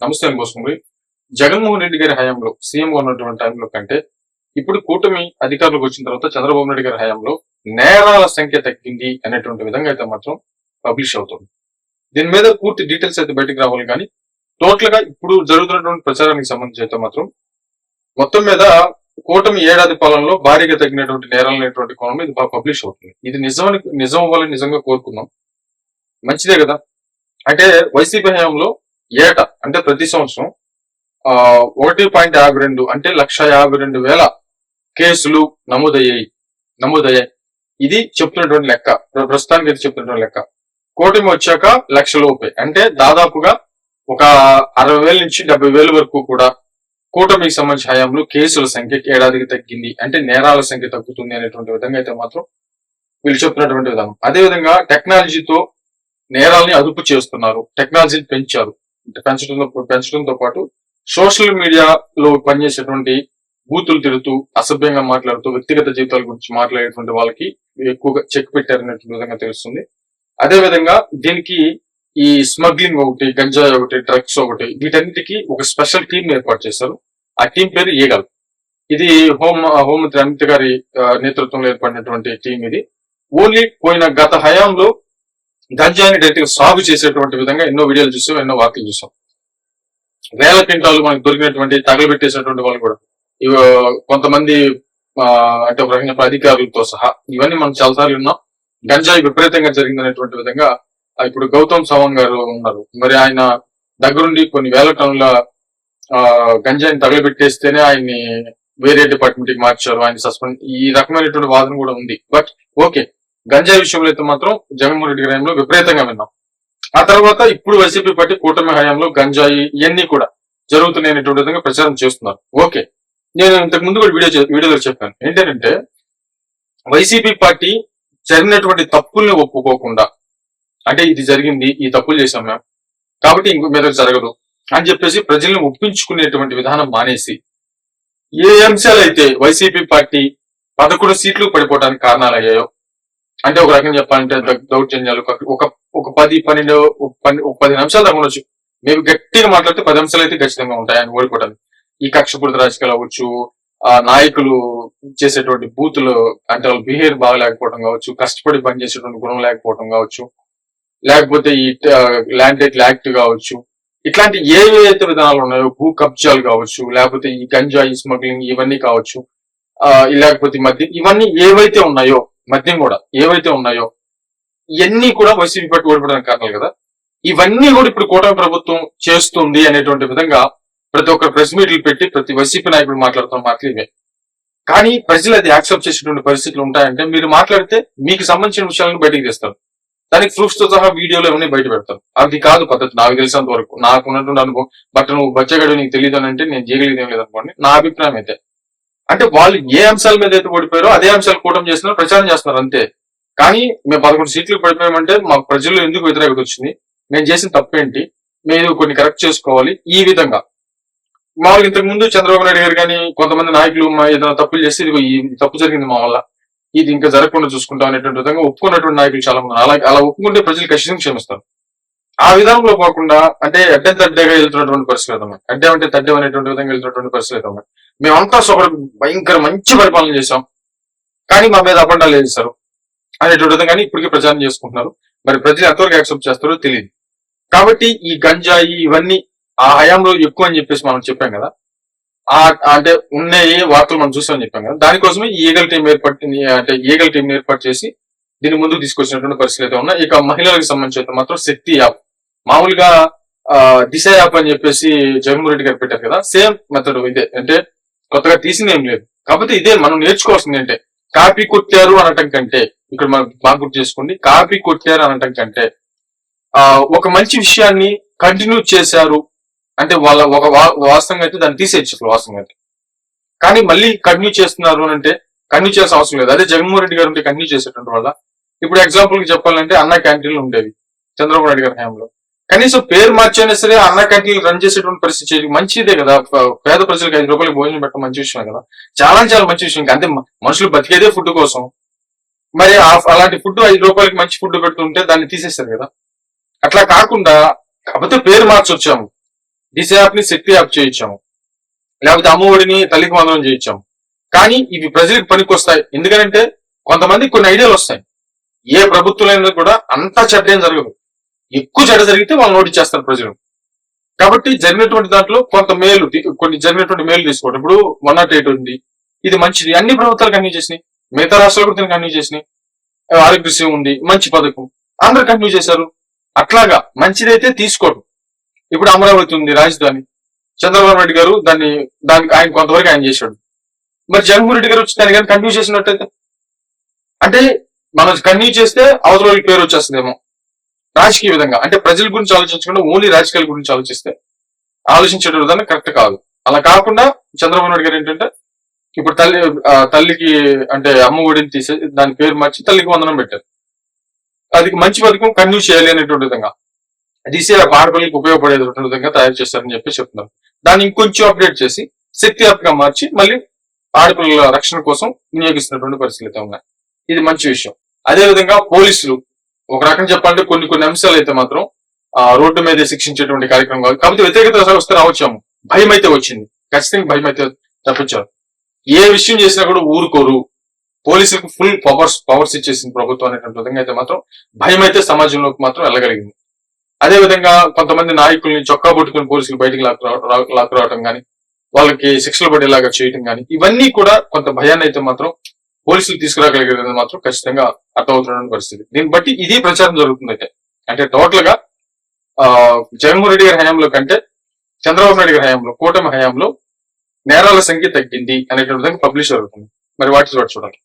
నమస్తే కోసుకుంది జగన్మోహన్ రెడ్డి గారి హయాంలో సీఎంగా ఉన్నటువంటి టైంలో కంటే ఇప్పుడు కూటమి అధికారులకు వచ్చిన తర్వాత చంద్రబాబు నాయుడు గారి హయాంలో నేరాల సంఖ్య తగ్గింది అనేటువంటి విధంగా అయితే మాత్రం పబ్లిష్ అవుతుంది. దీని మీద పూర్తి డీటెయిల్స్ అయితే బయటకు రావాలి కానీ టోటల్గా ఇప్పుడు జరుగుతున్నటువంటి ప్రచారానికి సంబంధించి అయితే మాత్రం మొత్తం మీద కూటమి ఏడాది పాలనలో భారీగా తగ్గినటువంటి నేరాలు అనేటువంటి కోణం ఇది బాగా పబ్లిష్ అవుతుంది. ఇది నిజం నిజం అవ్వాలని నిజంగా కోరుకుందాం మంచిదే కదా. అంటే వైసీపీ హయాంలో ఏటా? అంటే ప్రతి సంవత్సరం ఆ, ఒకటి పాయింట్ యాభై రెండు అంటే లక్ష యాభై రెండు వేల కేసులు నమోదయ్యాయి. నమోదయ్యాయి. ఇది చెప్తున్నటువంటి లెక్క. ప్రస్తుతానికి ఇది చెప్తున్నటువంటి లెక్క. కూటమి వచ్చాక లక్ష లోపే. అంటే దాదాపుగా ఒక అరవై వేల నుంచి డెబ్బై వేల వరకు కూడా కూటమికి సంబంధించిన హయాంలో కేసుల సంఖ్య ఏడాదికి తగ్గింది. అంటే నేరాల సంఖ్య తగ్గుతుంది అనేటువంటి విధంగా అయితే మాత్రం వీళ్ళు చెప్తున్నటువంటి విధానం. అదే విధంగా టెక్నాలజీతో నేరాల్ని అదుపు చేస్తున్నారు. టెక్నాలజీని పెంచారు. పెంచడంతో పెంచడంతో పాటు సోషల్ మీడియాలో పనిచేసేటువంటి బూతులు తిరుగుతూ అసభ్యంగా మాట్లాడుతూ వ్యక్తిగత జీవితాల గురించి మాట్లాడేటువంటి వాళ్ళకి ఎక్కువగా చెక్ పెట్టారనేటువంటి విధంగా తెలుస్తుంది. అదే విధంగా దీనికి ఈ స్మగ్లింగ్ ఒకటి గంజాయి ఒకటి డ్రగ్స్ ఒకటి వీటన్నిటికీ ఒక స్పెషల్ టీం ఏర్పాటు చేశారు. ఆ టీం పేరు ఈగల్. ఇది హోం హోంమంత్రి అమిత్ గారి నేతృత్వంలో ఏర్పడినటువంటి టీం ఇది. ఓన్లీ పోయిన గత హయాంలో గంజాయిని డైరెక్ట్గా సాగు చేసేటువంటి విధంగా ఎన్నో వీడియోలు చూసాం ఎన్నో వార్తలు చూసాం. వేల క్వింటాలు మనకు దొరికినటువంటి తగలబెట్టేసినటువంటి వాళ్ళు కూడా కొంతమంది అంటే ఒక రకంగా అధికారులతో సహా ఇవన్నీ మనం చాలాసార్లు ఉన్నాం గంజాయి విపరీతంగా జరిగిందనేటువంటి విధంగా ఇప్పుడు గౌతమ్ సవాంగ్ గారు ఉన్నారు. మరి ఆయన దగ్గరుండి కొన్ని వేల టన్నుల ఆ, గంజాయిని తగలబెట్టేస్తేనే ఆయన్ని వేరే డిపార్ట్మెంట్కి మార్చారు. ఆయన సస్పెండ్ ఈ రకమైనటువంటి వాదన కూడా ఉంది. బట్ ఓకే గంజాయి విషయంలో అయితే మాత్రం జగన్మోహన్ రెడ్డి గారి విపరీతంగా విన్నాం. ఆ తర్వాత ఇప్పుడు వైసీపీ పార్టీ కూటమి హయాంలో గంజాయి ఇవన్నీ కూడా జరుగుతున్నాయి అనేటువంటి విధంగా ప్రచారం చేస్తున్నారు. ఓకే. నేను ఇంతకు ముందు కూడా వీడియో వీడియోలో చెప్పాను. ఏంటంటే వైసీపీ పార్టీ జరిగినటువంటి తప్పుల్ని ఒప్పుకోకుండా అంటే ఇది జరిగింది ఈ తప్పులు చేశాం మేము కాబట్టి ఇంకో మీద జరగదు అని చెప్పేసి ప్రజల్ని ఒప్పించుకునేటువంటి విధానం మానేసి ఏ అంశాలైతే వైసీపీ పార్టీ పదకొండు సీట్లు పడిపోవడానికి కారణాలు అయ్యాయో అంటే ఒక రకంగా చెప్పాలంటే ద- దౌర్జన్యాలు ఒక ఒక- పది పన్నెండు ఒక పది నిమిషాలు దాకా ఉండొచ్చు. మేము గట్టిగా మాట్లాడితే పది అంశాలు అయితే ఖచ్చితంగా ఉంటాయి ఆయన ఓడిపోవడానికి ఈ కక్షపూరిత రాజకీయాలు అవ్వచ్చు ఆ నాయకులు చేసేటువంటి బూతులు అంటే వాళ్ళ బిహేవియర్ బాగలేకపోవడం కావచ్చు కష్టపడి పనిచేసేటువంటి గుణం లేకపోవడం కావచ్చు లేకపోతే ఈ ల్యాండ్ రైట్ యాక్ట్ కావచ్చు ఇట్లాంటి ఏవైతే విధానాలు ఉన్నాయో భూ కబ్జాలు కావచ్చు లేకపోతే ఈ గంజాయి స్మగ్లింగ్ ఇవన్నీ కావచ్చు ఆ లేకపోతే మధ్య ఇవన్నీ ఏవైతే ఉన్నాయో మద్యం కూడా ఏవైతే ఉన్నాయో ఇవన్నీ కూడా వైసీపీ పార్టీ ఓడిపోవడానికి కారణాలు కదా. ఇవన్నీ కూడా ఇప్పుడు కూటమి ప్రభుత్వం చేస్తుంది అనేటువంటి విధంగా ప్రతి ఒక్కరు ప్రెస్ మీట్లు పెట్టి ప్రతి వైసీపీ నాయకుడు మాట్లాడుతున్న మాటలు ఇవే. కానీ ప్రజలు అది యాక్సెప్ట్ చేసేటువంటి పరిస్థితులు ఉంటాయంటే మీరు మాట్లాడితే మీకు సంబంధించిన విషయాలను బయటకు తీస్తారు. దానికి ప్రూఫ్స్తో సహా వీడియోలు ఏమైనా బయట పెడతారు. అది కాదు పద్ధతి. నాకు తెలిసినంత వరకు నాకు ఉన్నటువంటి అనుభవం బట్ నువ్వు బచ్చగడు నీకు తెలియదు అని అంటే నేను చేయగలిగేదేం లేదనుకోండి. నా అభిప్రాయం అయితే అంటే వాళ్ళు ఏ అంశాల మీద అయితే ఓడిపోయారో అదే అంశాలు కూటమి చేస్తున్నారు ప్రచారం చేస్తున్నారు అంతే. కానీ మేము పదకొండు సీట్లు పడిపోయామంటే మాకు ప్రజలు ఎందుకు వ్యతిరేకత వచ్చింది? మేము చేసిన తప్పేంటి? మేము కొన్ని కరెక్ట్ చేసుకోవాలి ఈ విధంగా. మామూలుగా ఇంతకు ముందు చంద్రబాబు నాయుడు గారు కానీ కొంతమంది నాయకులు మా ఏదైనా తప్పులు చేస్తే ఇదిగో ఈ తప్పు జరిగింది మా వల్ల. ఇది ఇంకా జరగకుండా చూసుకుంటాం అనేటువంటి విధంగా ఒప్పుకున్నటువంటి నాయకులు చాలా మంది ఉన్నారు. అలా అలా ఒప్పుకుంటే ప్రజలు ఖచ్చితంగా క్షమిస్తారు. ఆ విధానంలో పోకుండా అంటే అడ్డ తడ్డగా వెళ్తున్నటువంటి పరిస్థితి అవుతాం అడ్డే అంటే తడ్డే అనేటువంటి విధంగా వెళ్తున్నటువంటి పరిస్థితి అవుతాం మేమంతా సొగడు భయంకర మంచి పరిపాలన చేశాం. కానీ మా మీద అబండాలు వేస్తారు అనేటువంటి కానీ ఇప్పటికీ ప్రచారం చేసుకుంటున్నారు. మరి ప్రజలు ఎంతవరకు యాక్సెప్ట్ చేస్తారో తెలియదు. కాబట్టి ఈ గంజాయి ఇవన్నీ ఆ హయాంలో ఎక్కువ అని చెప్పేసి మనం చెప్పాం కదా. ఆ అంటే ఉన్నాయి వార్తలు మనం చూసామని చెప్పాం కదా. దానికోసమే ఈ ఈగల్ టీం ఏర్పాటు అంటే ఈగల్ టీం ఏర్పాటు చేసి దీని ముందుకు తీసుకొచ్చినటువంటి పరిస్థితులు అయితే ఉన్నాయి. ఇక మహిళలకు సంబంధించి మాత్రం శక్తి యాప్. మామూలుగా దిశ యాప్ అని చెప్పేసి జగన్మోహన్ రెడ్డి గారు పెట్టారు కదా. సేమ్ మెథడ్ ఇదే. అంటే కొత్తగా తీసింది ఏం లేదు. కాకపోతే ఇదే మనం నేర్చుకోవాల్సింది అంటే కాపీ కొట్టారు అనటం కంటే ఇక్కడ మనం బాగా గుర్తు చేసుకోండి కాపీ కొట్టారు అనటం కంటే ఆ ఒక మంచి విషయాన్ని కంటిన్యూ చేశారు అంటే వాళ్ళ ఒక వా- వాస్తవంగా అయితే దాన్ని తీసేయచ్చు అసలు వాస్తవంగా అయితే. కానీ మళ్ళీ కంటిన్యూ చేస్తున్నారు అని అంటే కంటిన్యూ చేయాల్సిన అవసరం లేదు. అదే జగన్మోహన్ రెడ్డి గారు ఉంటే కంటిన్యూ చేసేటువంటి వల్ల ఇప్పుడు ఎగ్జాంపుల్కి చెప్పాలంటే అన్న క్యాంటీన్లు ఉండేవి చంద్రబాబు నాయుడు గారి హయాంలో. కనీసం పేరు మార్చైనా సరే అన్న క్యాంటీన్లు రన్ చేసేటువంటి పరిస్థితి మంచిదే కదా. పేద ప్రజలకు ఐదు రూపాయలకి భోజనం పెట్టడం మంచి విషయమే కదా. చాలా చాలా మంచి విషయం. అంతే మనుషులు బతికేదే ఫుడ్ కోసం. మరి ఆ- అలాంటి ఫుడ్ ఐదు రూపాయలకి మంచి ఫుడ్ పెడుతుంటే దాన్ని తీసేస్తారు కదా. అట్లా కాకుండా కాకపోతే పేరు మార్చొచ్చాము. దిశ యాప్ని శక్తి యాప్ చేయించాము. లేకపోతే అమ్మఒడిని తల్లికి వందనం చేయించాము. కానీ ఇవి ప్రజలకు పనికొస్తాయి. ఎందుకంటే కొంతమంది కొన్ని ఐడియాలు వస్తాయి. ఏ ప్రభుత్వం కూడా అంతా చెడ్డ ఏం జరగదు. ఎక్కువ చెడ జరిగితే వాళ్ళు నోటీస్ చేస్తారు ప్రజలు. కాబట్టి జరిగినటువంటి దాంట్లో కొంత మేలు కొన్ని జరిగినటువంటి మేలు తీసుకోవడం. ఇప్పుడు వన్ నాట్ ఎయిట్ ఉంది. ఇది మంచిది. అన్ని ప్రభుత్వాలు కంటిన్యూ చేసినాయి. మిగతా రాష్ట్రాలు కూడా కంటిన్యూ చేసినాయి. ఆరోగ్యశ్రీ ఉంది. మంచి పథకం. అందరు కంటిన్యూ చేశారు. అట్లాగా మంచిదైతే తీసుకోవడం ఇప్పుడు అమరావతి ఉంది రాజధాని. చంద్రబాబు నాయుడు గారు దాన్ని దానికి ఆయన కొంతవరకు ఆయన చేశాడు. మరి జగన్మోహన్ రెడ్డి గారు వచ్చి దాన్ని కానీ కంటిన్యూ చేసినట్టయితే? అంటే మనం కంటిన్యూ చేస్తే అవతల పేరు వచ్చేస్తుందేమో. రాజకీయ విధంగా అంటే ప్రజల గురించి ఆలోచించకుండా ఓన్లీ రాజకీయాల గురించి ఆలోచిస్తే ఆలోచించే విధానం కరెక్ట్ కాదు. అలా కాకుండా చంద్రబాబు నాయుడు గారు ఏంటంటే ఇప్పుడు తల్లి తల్లికి అంటే అమ్మ ఒడిని తీసే దాని పేరు మార్చి తల్లికి వందనం పెట్టారు. అది మంచి పథకం కంటిన్యూ చేయాలి అనేటువంటి విధంగా. తీసే ఆడపిల్లకి ఉపయోగపడేటువంటి విధంగా తయారు చేస్తారని చెప్పి చెప్తున్నారు. దాన్ని ఇంకొంచెం అప్డేట్ చేసి శక్తి యాప్ మార్చి మళ్ళీ ఆడపిల్లల రక్షణ కోసం వినియోగిస్తున్నటువంటి పరిస్థితులు ఉన్నాయి. ఇది మంచి విషయం. అదే విధంగా పోలీసులు ఒక రకం చెప్పాలంటే కొన్ని కొన్ని అంశాలు అయితే మాత్రం ఆ రోడ్డు మీద శిక్షించేటువంటి కార్యక్రమం కాదు. కాబట్టి వ్యతిరేకత వస్తే రావచ్చాము. భయం అయితే వచ్చింది. ఖచ్చితంగా భయం అయితే తప్పించారు. ఏ విషయం చేసినా కూడా ఊరుకోరు. పోలీసులకు ఫుల్ పవర్స్ పవర్స్ ఇచ్చేసింది ప్రభుత్వం అనేటువంటి విధంగా అయితే మాత్రం భయం అయితే సమాజంలోకి మాత్రం వెళ్ళగలిగింది. అదే విధంగా కొంతమంది నాయకుల్ని చొక్కా పట్టుకుని పోలీసులు బయటకు లాక్కు లాక్కురావటం కానీ వాళ్ళకి శిక్షలు పడేలాగా చేయటం కానీ ఇవన్నీ కూడా కొంత భయాన్ని అయితే మాత్రం పోలీసులు తీసుకురాగలిగేది మాత్రం ఖచ్చితంగా అర్థమవుతున్న పరిస్థితి. దీన్ని బట్టి ఇది ప్రచారం జరుగుతుంది అయితే. అంటే టోటల్గా ఆ జగన్మోహన్ రెడ్డి గారి హయాంలో కంటే చంద్రబాబు నాయుడు గారి హయాంలో కూటమి హయాంలో నేరాల సంఖ్య తగ్గింది అనేటువంటి విధంగా పబ్లిష్ జరుగుతుంది. మరి వాటి చూడాలి.